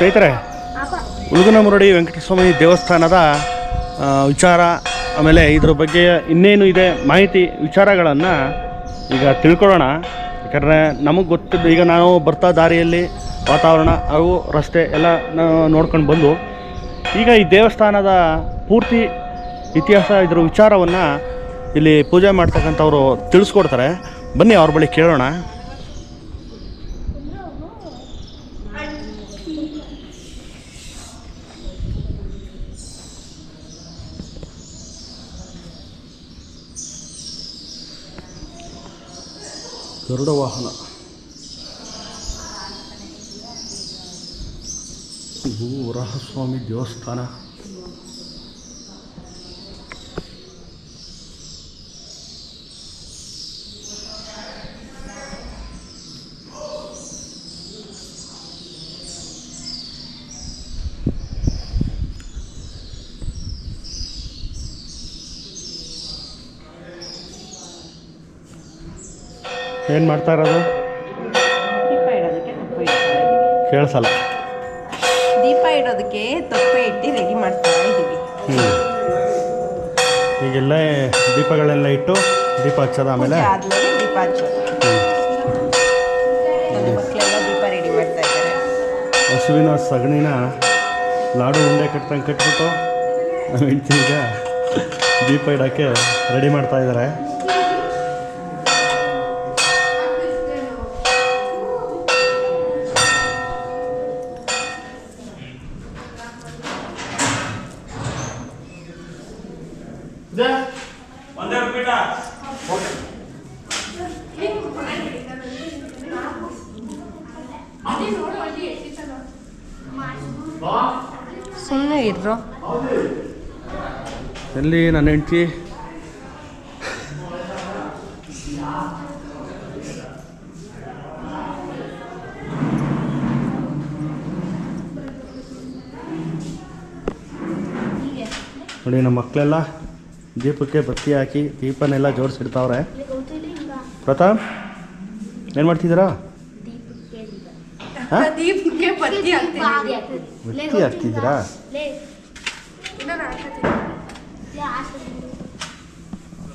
ಸ್ನೇಹಿತರೆ ಉಳುಗನಮುರಡಿ ವೆಂಕಟಸ್ವಾಮಿ ದೇವಸ್ಥಾನದ ವಿಚಾರ, ಆಮೇಲೆ ಇದ್ರ ಬಗ್ಗೆ ಇನ್ನೇನು ಇದೆ, ಮಾಹಿತಿ, ವಿಚಾರಗಳನ್ನು ಈಗ ತಿಳ್ಕೊಳ್ಳೋಣ. ಯಾಕಂದರೆ ನಮಗೆ ಗೊತ್ತಿದ್ದು ಈಗ ನಾವು ಬರ್ತಾ ದಾರಿಯಲ್ಲಿ, ವಾತಾವರಣ ಹಾಗೂ ರಸ್ತೆ ಎಲ್ಲ ನೋಡ್ಕೊಂಡು ಬಂದು, ಈಗ ಈ ದೇವಸ್ಥಾನದ ಪೂರ್ತಿ ಇತಿಹಾಸ, ಇದ್ರ ವಿಚಾರವನ್ನು ಇಲ್ಲಿ ಪೂಜೆ ಮಾಡ್ತಕ್ಕಂಥವ್ರು ತಿಳಿಸ್ಕೊಡ್ತಾರೆ. ಬನ್ನಿ ಅವ್ರ ಬಳಿ ಕೇಳೋಣ. ಗರುಡ ವಾಹನ. ಇದು ವರಹಸ್ವಾಮಿ ದೇವಸ್ಥಾನ. ಏನು ಮಾಡ್ತಾ ಇರೋದು? ಕೇಳಿಸಲ್ಲ. ದೀಪ ಇಡೋದಕ್ಕೆ ತಪ್ಪೆ ಇಟ್ಟು ರೆಡಿ ಮಾಡ್ತಾ ಇದ್ದೀವಿ. ಹ್ಞೂ ಈಗೆಲ್ಲ ದೀಪಗಳೆಲ್ಲ ಇಟ್ಟು ದೀಪ ಹಚ್ಚೋದು ಆಮೇಲೆ? ಆದ್ಮೇಲೆ ದೀಪ ಹಚ್ಚೋದು. ನನ್ನ ಮಕ್ಕಳೆಲ್ಲ ದೀಪ ರೆಡಿ ಮಾಡ್ತಾ ಇದ್ದಾರೆ. ಹಸುವಿನ ಸಗಣಿನ ಲಾಡು ಉಂಡೆ ಕಟ್ತಂಗೆ ಕಟ್ಬಿಟ್ಟು ಈಗ ದೀಪ ಇಡೋಕ್ಕೆ ರೆಡಿ ಮಾಡ್ತಾ ಇದ್ದಾರೆ. ಸುಮ್ಮನೆ ಇರ್ರೋ ಎಲ್ಲಿ ನನ್ನ ಹೆಂಡತಿ? ನೋಡಿ ನಮ್ಮ ಮಕ್ಕಳೆಲ್ಲ ದೀಪಕ್ಕೆ ಬತ್ತಿ ಹಾಕಿ ದೀಪನೆಲ್ಲ ಜೋಡಿಸಿಡ್ತಾವ್ರೆ. ಪ್ರತಾಪ್ ಏನು ಮಾಡ್ತಿದ್ದೀರಾ? ಬತ್ತಿ ಹಾಕ್ತಿದ್ದೀರಾ?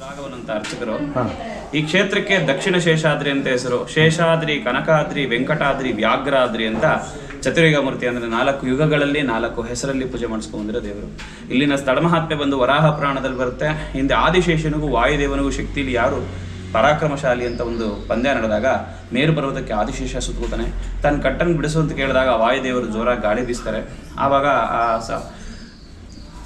ರಾಘವನಂತ ಅರ್ಚಕರು. ಹಾಂ. ಈ ಕ್ಷೇತ್ರಕ್ಕೆ ದಕ್ಷಿಣ ಶೇಷಾದ್ರಿ ಅಂತ ಹೆಸರು. ಶೇಷಾದ್ರಿ ಕನಕಾದ್ರಿ ವೆಂಕಟಾದ್ರಿ ವ್ಯಾಘ್ರಾದ್ರಿ ಅಂತ ಚತುರ್ಯುಗ ಮೂರ್ತಿ ಅಂದ್ರೆ ನಾಲ್ಕು ಯುಗಗಳಲ್ಲಿ ನಾಲ್ಕು ಹೆಸರಲ್ಲಿ ಪೂಜೆ ಮಾಡಿಸ್ಕೊಂಡಿರೋ ದೇವರು. ಇಲ್ಲಿನ ಸ್ಥಳ ಮಹಾತ್ಮೆ ಬಂದು ವರಾಹ ಪ್ರಾಣದಲ್ಲಿ ಬರುತ್ತೆ. ಹಿಂದೆ ಆದಿಶೇಷನಿಗೂ, ವಾಯುದೇವನಿಗೂ ಶಕ್ತಿಲಿ ಯಾರು ಪರಾಕ್ರಮಶಾಲಿ ಅಂತ ಒಂದು ಪಂದ್ಯ ನಡೆದಾಗ ಮೇರು ಪರ್ವತಕ್ಕೆ ಆದಿಶೇಷ ಸುತ್ತಕೋತಾನೆ ತನ್ನ ಕಟ್ಟನ್ನು ಬಿಡಿಸು ಅಂತ ಕೇಳಿದಾಗ ವಾಯುದೇವರು ಜೋರಾಗಿ ಗಾಳಿ ಬೀಸ್ತಾರೆ. ಆವಾಗ ಆ ಸ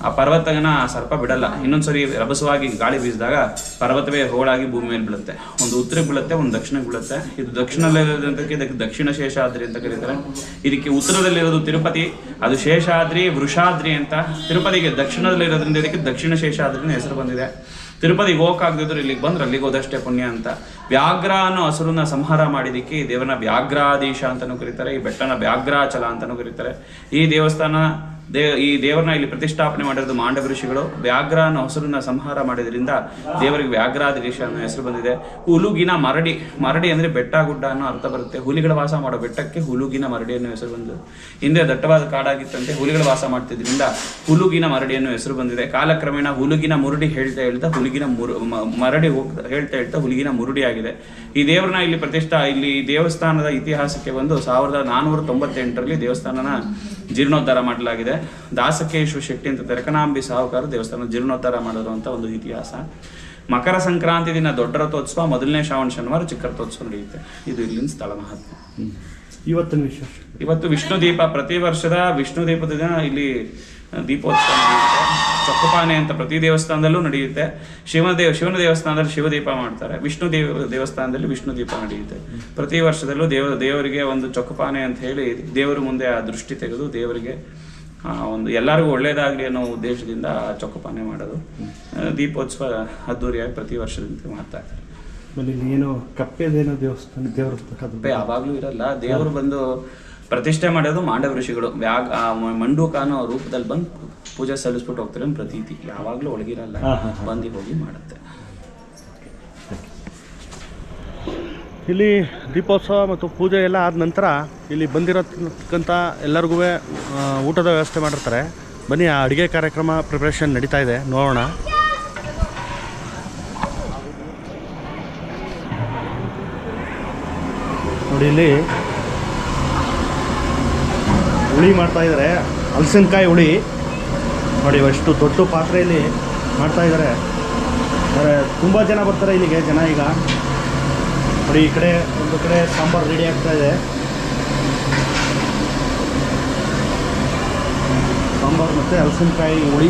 ಆ ಪರ್ವತನ ಸರ್ಪ ಬಿಡಲ್ಲ. ಇನ್ನೊಂದ್ಸರಿ ರಭಸವಾಗಿ ಗಾಳಿ ಬೀಸಿದಾಗ ಪರ್ವತವೇ ಹೋಳಾಗಿ ಭೂಮಿ ಮೇಲೆ ಬೀಳುತ್ತೆ. ಒಂದು ಉತ್ತರಕ್ಕೆ ಬೀಳುತ್ತೆ, ಒಂದು ದಕ್ಷಿಣಕ್ಕೆ ಬೀಳುತ್ತೆ. ಇದು ದಕ್ಷಿಣದಲ್ಲಿರೋದಕ್ಕೆ ಇದಕ್ಕೆ ದಕ್ಷಿಣ ಶೇಷಾದ್ರಿ ಅಂತ ಕರೀತಾರೆ. ಇದಕ್ಕೆ ಉತ್ತರದಲ್ಲಿರೋದು ತಿರುಪತಿ, ಅದು ಶೇಷಾದ್ರಿ ವೃಷಾದ್ರಿ ಅಂತ ತಿರುಪತಿಗೆ ದಕ್ಷಿಣದಲ್ಲಿರೋದ್ರಿಂದ ಇದಕ್ಕೆ ದಕ್ಷಿಣ ಶೇಷಾದ್ರಿ ಹೆಸರು ಬಂದಿದೆ. ತಿರುಪತಿಗೆ ಹೋಗಕ್ಕಾಗದಿದ್ರು ಇಲ್ಲಿಗೆ ಬಂದ್ರೆ ಅಲ್ಲಿಗೆ ಹೋದಷ್ಟೇ ಪುಣ್ಯ ಅಂತ. ವ್ಯಾಘ್ರ ಅನ್ನೋ ಹಸುರನ್ನ ಸಂಹಾರ ಮಾಡಿದಕ್ಕೆ ಈ ದೇವರನ್ನ ವ್ಯಾಘ್ರಾಧೀಶ ಅಂತಲೂ ಕರೀತಾರೆ, ಈ ಬೆಟ್ಟನ ವ್ಯಾಘ್ರಾಚಲ ಅಂತಾನು ಕರೀತಾರೆ. ಈ ದೇವಸ್ಥಾನ ದೇ, ಈ ದೇವರನ್ನ ಇಲ್ಲಿ ಪ್ರತಿಷ್ಠಾಪನೆ ಮಾಡಿರೋದು ಮಾಂಡವ ಋಷಿಗಳು. ವ್ಯಾಘ್ರ ಅನ್ನೋ ಹೆಸರನ್ನ ಸಂಹಾರ ಮಾಡಿದ್ರಿಂದ ದೇವರಿಗೆ ವ್ಯಾಘ್ರಾಧೀಶ ಅನ್ನೋ ಹೆಸರು ಬಂದಿದೆ. ಹುಲುಗಿನ ಮರಡಿ ಮರಡಿ ಅಂದ್ರೆ ಬೆಟ್ಟ ಗುಡ್ಡ ಅನ್ನೋ ಅರ್ಥ ಬರುತ್ತೆ. ಹುಲಿಗಳ ವಾಸ ಮಾಡೋ ಬೆಟ್ಟಕ್ಕೆ ಹುಲುಗಿನ ಮರಡಿ ಅನ್ನೋ ಹೆಸರು ಬಂದಿದೆ ಹಿಂದೆ ದಟ್ಟವಾದ ಕಾಡಾಗಿತ್ತಂತೆ ಹುಲಿಗಳ ವಾಸ ಮಾಡ್ತಿದ್ರಿಂದ ಹುಲುಗಿನ ಮರಡಿ ಅನ್ನೋ ಹೆಸರು ಬಂದಿದೆ. ಕಾಲಕ್ರಮೇಣ ಹುಲುಗಿನ ಮುರುಡಿ ಹೇಳ್ತಾ ಹೇಳ್ತಾ ಹುಲಿಗಿನ ಮುರು ಮರಡಿ ಹೋಗ್ತಾ ಹೇಳ್ತಾ ಹೇಳ್ತಾ ಹುಲಿಗಿನ ಮುರುಡಿ ಆಗಿದೆ. ಈ ದೇವ್ರನ್ನ ಇಲ್ಲಿ ಪ್ರತಿಷ್ಠಾ ಇಲ್ಲಿ ದೇವಸ್ಥಾನದ ಇತಿಹಾಸಕ್ಕೆ ಬಂದು ಸಾವಿರದ ನಾನ್ನೂರ ತೊಂಬತ್ತೆಂಟರಲ್ಲಿ ದೇವಸ್ಥಾನನ ಜೀರ್ಣೋದ್ಧಾರ ಮಾಡಲಾಗಿದೆ. ದಾಸಕೇಶ್ವ ಶೆಟ್ಟಿ ಅಂತ ತೆರಕನಾಂಬಿ ಸಾಹುಕಾರ ದೇವಸ್ಥಾನ ಜೀರ್ಣೋದ್ಧಾರ ಮಾಡಿರುವಂಥ ಒಂದು ಇತಿಹಾಸ. ಮಕರ ಸಂಕ್ರಾಂತಿ ದಿನ ದೊಡ್ಡ ರಥೋತ್ಸವ ಮೊದಲನೇ ಶ್ರಾವಣ ಶನಿವಾರ ಚಿಕ್ಕ ರಥೋತ್ಸವ ನಡೆಯುತ್ತೆ. ಇದು ಇಲ್ಲಿನ ಸ್ಥಳ ಮಹತ್ವ. ಇವತ್ತು ಇವತ್ತು ವಿಷ್ಣು ದೀಪ ಪ್ರತಿ ವರ್ಷದ ವಿಷ್ಣು ದೀಪದ ದಿನ ಇಲ್ಲಿ ದೀಪೋತ್ಸವ ನಡೆಯುತ್ತೆ. ಚೊಕ್ಕಪಾನೆ ಅಂತ ಪ್ರತಿ ದೇವಸ್ಥಾನದಲ್ಲೂ ನಡೆಯುತ್ತೆ. ಶಿವನ ದೇವ ಶಿವನ ದೇವಸ್ಥಾನದಲ್ಲಿ ಶಿವದೀಪ ಮಾಡ್ತಾರೆ. ವಿಷ್ಣು ದೇವ ದೇವಸ್ಥಾನದಲ್ಲಿ ವಿಷ್ಣು ದೀಪ ನಡೆಯುತ್ತೆ. ಪ್ರತಿ ವರ್ಷದಲ್ಲೂ ದೇವ ದೇವರಿಗೆ ಒಂದು ಚೊಕ್ಕಪಾನೆ ಅಂತ ಹೇಳಿ ದೇವರ ಮುಂದೆ ಆ ದೃಷ್ಟಿ ತೆಗೆದು ದೇವರಿಗೆ ಆ, ಒಂದು ಎಲ್ಲರಿಗೂ ಒಳ್ಳೇದಾಗಲಿ ಅನ್ನೋ ಉದ್ದೇಶದಿಂದ ಚೊಕ್ಕಪಾನೆ ಮಾಡೋದು. ದೀಪೋತ್ಸವ ಅದ್ದೂರಿಯಾಗಿ ಪ್ರತಿ ವರ್ಷದಂತೆ ಮಾಡ್ತಾ ಇದ್ದಾರೆ. ಆಮೇಲೆ ಏನು ಕಪ್ಪೆದೇನೋ ದೇವಸ್ಥಾನ ದೇವರು ಕಪ್ಪೆ ಯಾವಾಗಲೂ ಇರಲ್ಲ. ದೇವರು ಬಂದು ಪ್ರತಿಷ್ಠೆ ಮಾಡೋದು ಮಾಂಡವ ಋಷಿಗಳು. ವ್ಯಾಗ ಮಂಡೂಕ ಅನ್ನೋ ರೂಪದಲ್ಲಿ ಬಂದು ಪೂಜೆ ಸಲ್ಲಿಸ್ಬಿಟ್ಟು ಹೋಗ್ತಾರೆ ಪ್ರತೀತಿ. ಯಾವಾಗಲೂ ಒಳಗಿರಲ್ಲ. ಬಂದು ಹೋಗಿ ಮಾಡುತ್ತೆ. ಇಲ್ಲಿ ದೀಪೋತ್ಸವ ಮತ್ತು ಪೂಜೆ ಎಲ್ಲ ಆದ ನಂತರ ಇಲ್ಲಿ ಬಂದಿರತಕ್ಕಂಥ ಎಲ್ಲರಿಗೂ ಊಟದ ವ್ಯವಸ್ಥೆ ಮಾಡಿರ್ತಾರೆ. ಬನ್ನಿ ಆ ಅಡುಗೆ ಕಾರ್ಯಕ್ರಮ ಪ್ರಿಪ್ರೇಷನ್ ನಡೀತಾ ಇದೆ. ನೋಡೋಣ. ನೋಡಿ ಇಲ್ಲಿ ಹುಳಿ ಮಾಡ್ತಾ ಇದ್ದಾರೆ ಹಲಸಿನಕಾಯಿ ಹುಳಿ. ನೋಡಿ ಎಷ್ಟು ದೊಡ್ಡ ಪಾತ್ರೆಯಲ್ಲಿ ಮಾಡ್ತಾ ಇದ್ದಾರೆ ಅಂದರೆ ತುಂಬ ಜನ ಬರ್ತಾರೆ ಇಲ್ಲಿಗೆ, ಜನ ಈಗ. ನೋಡಿ, ಈ ಕಡೆ, ಒಂದು ಕಡೆ ಸಾಂಬಾರು ರೆಡಿ ಆಗ್ತಾ ಇದೆ. ಸಾಂಬಾರು ಮತ್ತು ಹಲಸಿನಕಾಯಿ ಹುಳಿ.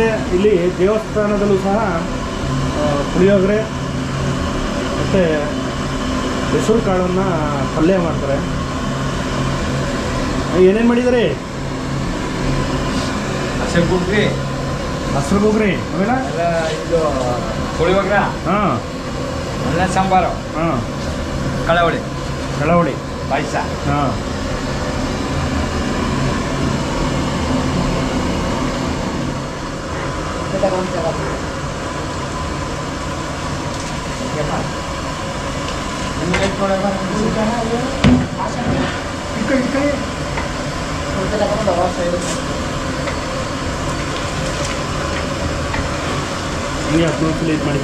ಮತ್ತು ಇಲ್ಲಿ ದೇವಸ್ಥಾನದಲ್ಲೂ ಸಹ ಪುಳಿಯೋಗರೆ ಮತ್ತು ಹೆಸರು ಕಾಳನ್ನು ಪಲ್ಯ ಮಾಡ್ತಾರೆ. ಏನೇನು ಮಾಡಿದ್ದಾರೆ ಗುಗ್ರಿ ಹಸಿರು ಗುಗ್ರಿ ಆಮೇಲೆ ಇದು ಪುಳಿಯೋಗ್ರ. ಹಾಂ. ಅನ್ನ ಸಾಂಬಾರು. ಹಾಂ. ಕಳವಳಿ. ಕಳವಳಿ. ಪಾಯಸ. ಹಾಂ. ಹಿಂಗೆ ಹದಿನೈದು ಸಲ ಇದು ಮಾಡಿ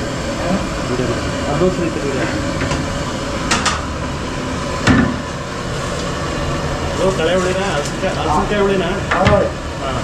ವಿಡಿಯೋ ಮಾಡಿ ಹದಿನೈದು ಸಲ ಇದು ವಿಡಿಯೋ ಓ ಕಳೆ ಹುಳಿನ? ಹಲಸಿನಕಾಯಿ ಹುಳಿನಾ? ಹುಳಿನ ಹಾಂ.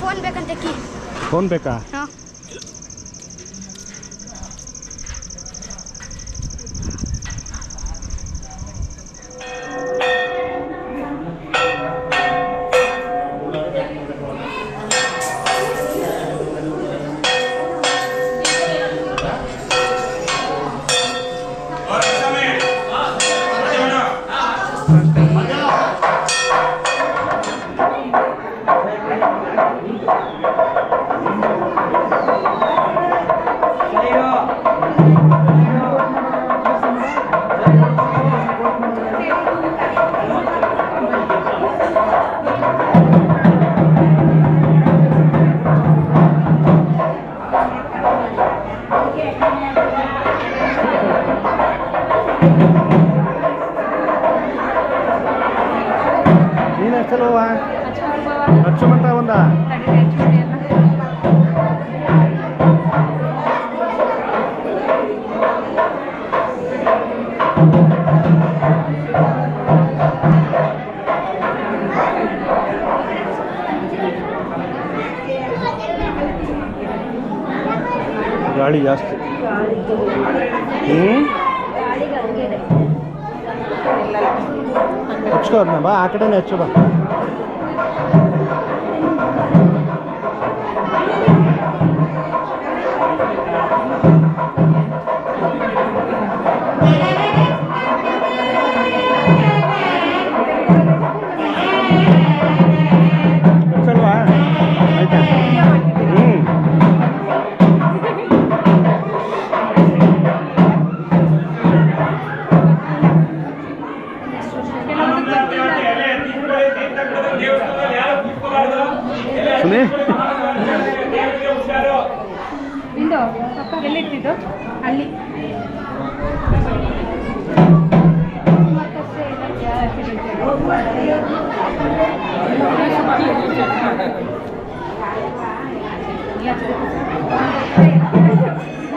ಫೋನ್ ಬೇಕಂತೆ ಕಿ ಫೋನ್ ಬೇಕಾ ಗಾಳಿ ಜಾಸ್ತಿ ಹ್ಞೂ ಹಚ್ಕೋ ಅದನ್ನ ಬಾ ಆ ಕಡೆನೇ ಹಚ್ಚು ಬಾ ಹಚ್ಚಲ್ವಾ Thank you.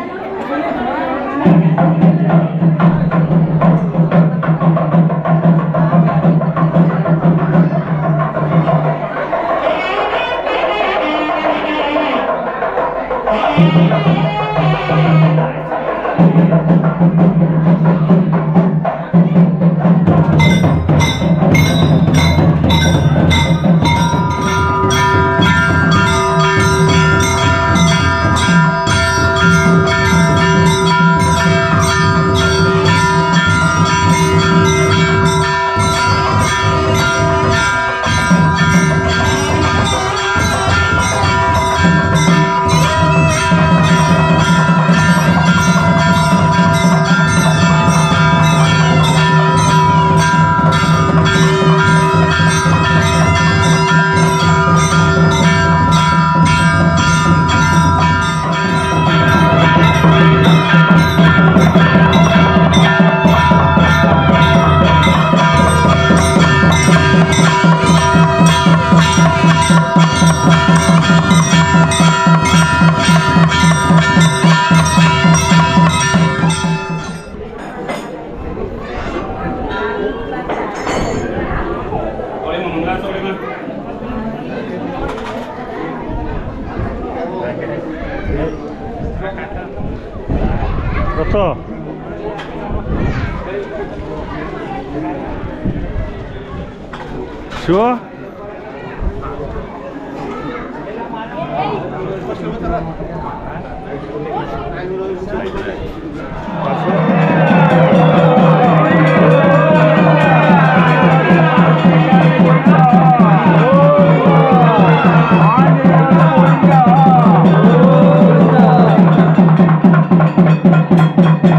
No co? Szło? Patrzę.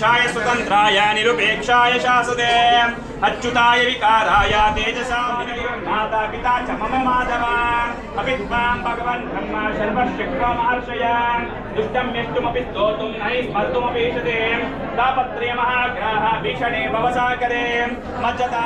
अध्यक्षाय स्वतन्त्राय निरुपेक्षाय शासुदे अच्युताय विकाराय तेजसा माता पिता च मम माधव। भगवन् ब्रह्मा दुष्टं स्तोतुं नहि भीषणे मज्जता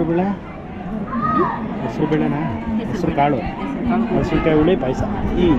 ಹಸಿರು ಬೇಳೆ ಹೆಸರು ಬೇಳೆನಾ ಹೆಸರು ಕಾಳು. ಹಸಿರುಕಾಯಿ ಹುಳಿ ಪಾಯಸ. ಹ್ಞೂ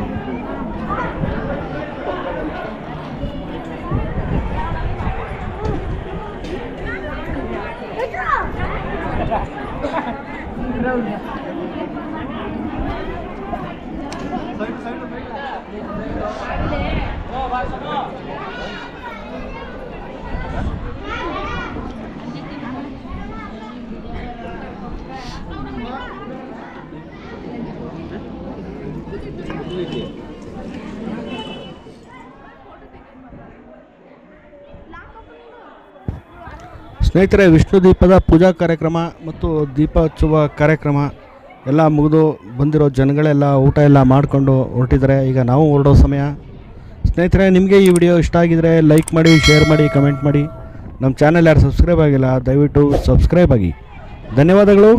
ಸ್ನೇಹಿತರೆ ವಿಷ್ಣು ದೀಪದ ಪೂಜಾ ಕಾರ್ಯಕ್ರಮ ಮತ್ತು ದೀಪ ಹಚ್ಚುವ ಕಾರ್ಯಕ್ರಮ ಎಲ್ಲ ಮುಗಿದು ಬಂದಿರೋ ಜನಗಳೆಲ್ಲ ಊಟ ಎಲ್ಲ ಮಾಡಿಕೊಂಡು ಹೊರಟಿದ್ದಾರೆ. ಈಗ ನಾವು ಹೊರಡೋ ಸಮಯ. ಸ್ನೇಹಿತರೆ, ನಿಮಗೆ ಈ ವಿಡಿಯೋ ಇಷ್ಟ ಆಗಿದರೆ ಲೈಕ್ ಮಾಡಿ, ಶೇರ್ ಮಾಡಿ, ಕಮೆಂಟ್ ಮಾಡಿ. ನಮ್ಮ ಚಾನಲ್ ಯಾರು ಸಬ್ಸ್ಕ್ರೈಬ್ ಆಗಿಲ್ಲ, ದಯವಿಟ್ಟು ಸಬ್ಸ್ಕ್ರೈಬ್ ಆಗಿ. ಧನ್ಯವಾದಗಳು.